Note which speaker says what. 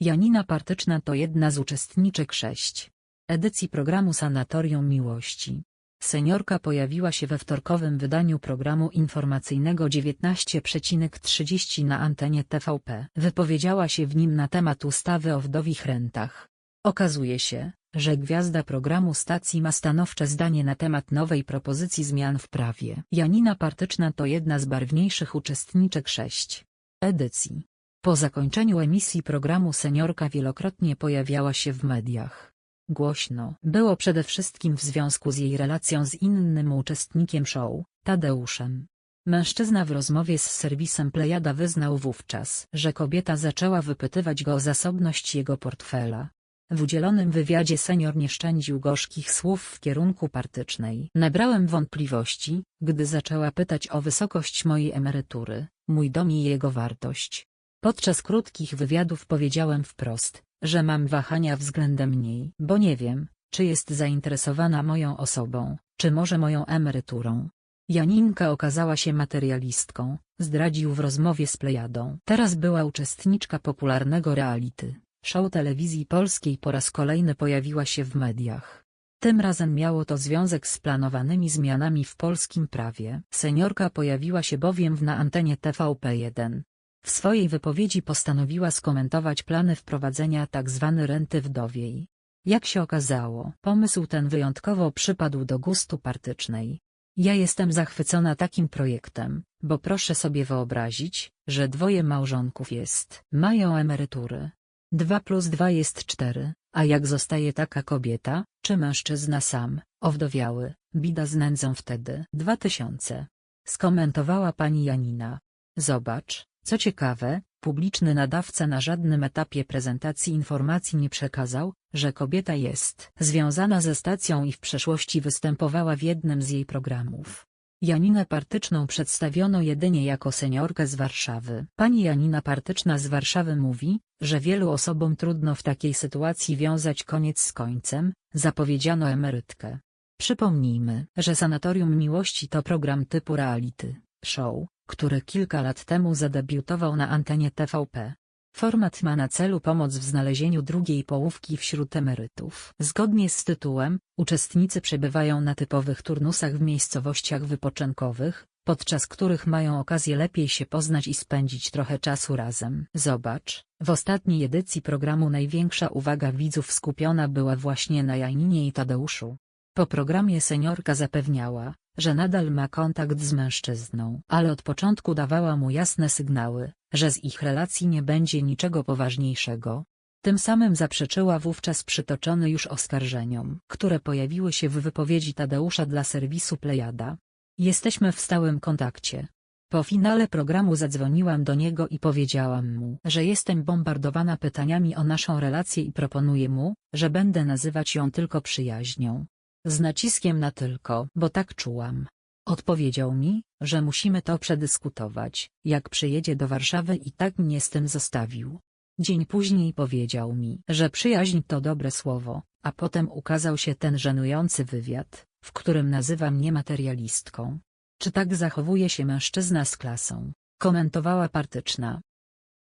Speaker 1: Janina Partyczna to jedna z uczestniczek 6 edycji programu Sanatorium Miłości. Seniorka pojawiła się we wtorkowym wydaniu programu informacyjnego 19.30 na antenie TVP. Wypowiedziała się w nim na temat ustawy o wdowich rentach. Okazuje się, że gwiazda programu stacji ma stanowcze zdanie na temat nowej propozycji zmian w prawie. Janina Partyczna to jedna z barwniejszych uczestniczek 6 edycji. Po zakończeniu emisji programu seniorka wielokrotnie pojawiała się w mediach. Głośno było przede wszystkim w związku z jej relacją z innym uczestnikiem show, Tadeuszem. Mężczyzna w rozmowie z serwisem Plejada wyznał wówczas, że kobieta zaczęła wypytywać go o zasobność jego portfela. W udzielonym wywiadzie senior nie szczędził gorzkich słów w kierunku partycznej. Nabrałem wątpliwości, gdy zaczęła pytać o wysokość mojej emerytury, mój dom i jego wartość. Podczas krótkich wywiadów powiedziałem wprost, że mam wahania względem niej, bo nie wiem, czy jest zainteresowana moją osobą, czy może moją emeryturą. Janinka okazała się materialistką, zdradził w rozmowie z Plejadą. Teraz była uczestniczka popularnego reality. Show telewizji polskiej po raz kolejny pojawiła się w mediach. Tym razem miało to związek z planowanymi zmianami w polskim prawie. Seniorka pojawiła się bowiem w na antenie TVP1. W swojej wypowiedzi postanowiła skomentować plany wprowadzenia tzw. renty wdowiej. Jak się okazało, pomysł ten wyjątkowo przypadł do gustu partycznej. Ja jestem zachwycona takim projektem, bo proszę sobie wyobrazić, że dwoje małżonków jest, mają emerytury. 2 plus 2 jest 4, a jak zostaje taka kobieta, czy mężczyzna sam, owdowiały, bida z nędzą wtedy. 2000. Skomentowała pani Janina. Zobacz, co ciekawe, publiczny nadawca na żadnym etapie prezentacji informacji nie przekazał, że kobieta jest związana ze stacją i w przeszłości występowała w jednym z jej programów. Janinę Partyczną przedstawiono jedynie jako seniorkę z Warszawy. Pani Janina Partyczna z Warszawy mówi, że wielu osobom trudno w takiej sytuacji wiązać koniec z końcem, zapowiedziano emerytkę. Przypomnijmy, że Sanatorium Miłości to program typu reality show, który kilka lat temu zadebiutował na antenie TVP. Format ma na celu pomoc w znalezieniu drugiej połówki wśród emerytów. Zgodnie z tytułem, uczestnicy przebywają na typowych turnusach w miejscowościach wypoczynkowych, podczas których mają okazję lepiej się poznać i spędzić trochę czasu razem. Zobacz, w ostatniej edycji programu największa uwaga widzów skupiona była właśnie na Janinie i Tadeuszu. Po programie seniorka zapewniała, że nadal ma kontakt z mężczyzną, ale od początku dawała mu jasne sygnały, że z ich relacji nie będzie niczego poważniejszego. Tym samym zaprzeczyła wówczas przytoczony już oskarżeniom, które pojawiły się w wypowiedzi Tadeusza dla serwisu Plejada. Jesteśmy w stałym kontakcie. Po finale programu zadzwoniłam do niego i powiedziałam mu, że jestem bombardowana pytaniami o naszą relację i proponuję mu, że będę nazywać ją tylko przyjaźnią. Z naciskiem na tylko, bo tak czułam. Odpowiedział mi, że musimy to przedyskutować, jak przyjedzie do Warszawy i tak mnie z tym zostawił. Dzień później powiedział mi, że przyjaźń to dobre słowo, a potem ukazał się ten żenujący wywiad, w którym nazywa mnie materialistką. Czy tak zachowuje się mężczyzna z klasą? Komentowała partyczna.